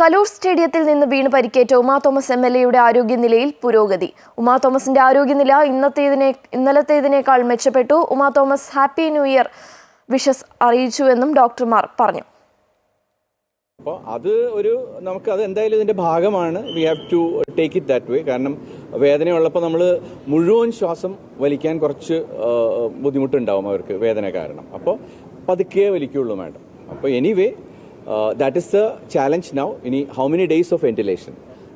കലൂർ സ്റ്റേഡിയത്തിൽ നിന്ന് വീണ് പരിക്കേറ്റ ഉമാ തോമസ് എം എൽ എയുടെ ആരോഗ്യനിലയിൽ പുരോഗതി. ഉമാ തോമസിന്റെ ആരോഗ്യനില ഇന്നത്തേതിനെ ഇന്നലത്തേതിനേക്കാൾ മെച്ചപ്പെട്ടു. Uma Thomas happy new year wishes അറിയിച്ചുവെന്നും ഡോക്ടർമാർ പറഞ്ഞു. അപ്പോൾ അത് ഒരു നമുക്ക് അത് എന്തായാലും ഇതിന്റെ ഭാഗമാണ്. We have to take it that way കാരണം വേദനയുള്ളപ്പോൾ നമ്മൾ മുഴുവൻ ശ്വാസം വലിക്കാൻ കുറച്ച് ബുദ്ധിമുട്ടുണ്ടാവും അവർക്ക് വേദന കാരണം. അപ്പോൾ പതുക്കേ വലിക്കുള്ളൂ മാഡം. അപ്പോൾ anyway that is the challenge now ഇനി how many days of ventilation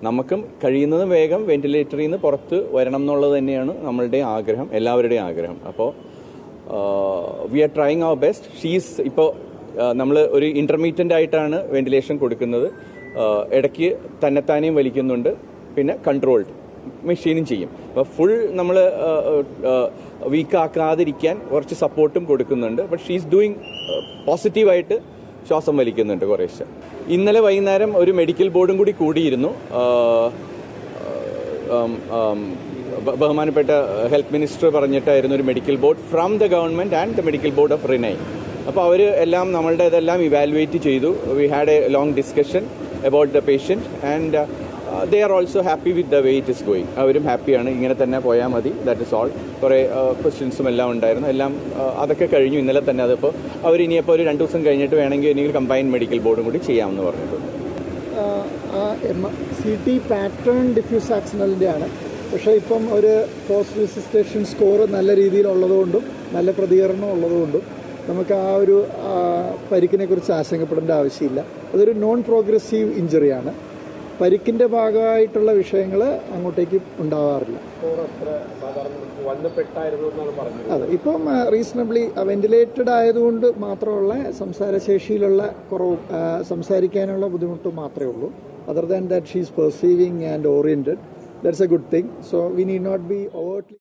നമുക്കും കഴിയുന്നതും വേഗം വെന്റിലേറ്ററിൽ നിന്ന് പുറത്ത് വരണം എന്നുള്ളത് തന്നെയാണ് നമ്മളുടെ ആഗ്രഹം എല്ലാവരുടെയും ആഗ്രഹം. അപ്പോൾ we are trying our best she's ഇപ്പോൾ നമ്മൾ ഒരു ഇന്റർമീഡിയറ്റ് ആയിട്ടാണ് വെന്റിലേഷൻ കൊടുക്കുന്നത്. ആ, ഇടയ്ക്ക് തന്നെത്താനെയും വലിക്കുന്നുണ്ട്. പിന്നെ കൺട്രോൾഡ് മെഷീനും ചെയ്യും. അപ്പോൾ ഫുൾ നമ്മൾ വീക്കാക്കാതിരിക്കാൻ കുറച്ച് സപ്പോർട്ടും കൊടുക്കുന്നുണ്ട്. ബട്ട് ഷീസ് ഡൂയിങ് പോസിറ്റീവായിട്ട് ശ്വാസം വലിക്കുന്നുണ്ട് കുറേശ്ശെ. ഇന്നലെ വൈകുന്നേരം ഒരു മെഡിക്കൽ ബോർഡും കൂടി കൂടിയിരുന്നു. ബഹുമാനപ്പെട്ട ഹെൽത്ത് മിനിസ്റ്റർ പറഞ്ഞിട്ടായിരുന്നു ഒരു medical board from the government and the medical board of Renai അപ്പോൾ അവർ എല്ലാം നമ്മളുടെ ഇതെല്ലാം ഇവാലുവേറ്റ് ചെയ്തു. We had a long discussion about the patient and they are also happy with the way it is going അവരും ഹാപ്പിയാണ് ഇങ്ങനെ തന്നെ പോയാൽ മതി. ദാറ്റ് ഇസ് ഓൾ കുറേ ക്വസ്റ്റ്യൻസും എല്ലാം ഉണ്ടായിരുന്നു. എല്ലാം ആ, അതൊക്കെ കഴിഞ്ഞു. ഇന്നലെ തന്നെ അതിപ്പോൾ അവർ ഇനിയിപ്പോൾ ഒരു രണ്ട് ദിവസം കഴിഞ്ഞിട്ട് വേണമെങ്കിൽ ഇനി കമ്പൈൻ മെഡിക്കൽ ബോർഡും കൂടി ചെയ്യാമെന്ന് പറഞ്ഞിട്ടുണ്ട്. സി ടി പാറ്റേൺ ഡിഫ്യൂസ് ആക്സിനലിന്റെ ആണ് പക്ഷേ ഇപ്പം ഒരു പോസ്റ്റ് റെസിസ്റ്റേഷൻ സ്കോർ നല്ല രീതിയിലുള്ളതുകൊണ്ടും നല്ല പ്രതികരണം ഉള്ളതുകൊണ്ടും നമുക്ക് ആ ഒരു പരിക്കിനെക്കുറിച്ച് പരിക്കിനെ കുറിച്ച് ആശങ്കപ്പെടേണ്ട ആവശ്യമില്ല. അതൊരു നോൺ പ്രോഗ്രസീവ് ഇഞ്ചറിയാണ് പരിക്കിന്റെ ഭാഗമായിട്ടുള്ള വിഷയങ്ങൾ അങ്ങോട്ടേക്ക് ഉണ്ടാവാറില്ല. അതെ ഇപ്പം റീസണബ്ലി വെന്റിലേറ്റഡ് ആയതുകൊണ്ട് മാത്രമുള്ള സംസാരശേഷിയിലുള്ള കുറവ് സംസാരിക്കാനുള്ള ബുദ്ധിമുട്ട് മാത്രമേ ഉള്ളൂ. Other than that she's perceiving and oriented that's a good thing so we need not be overtly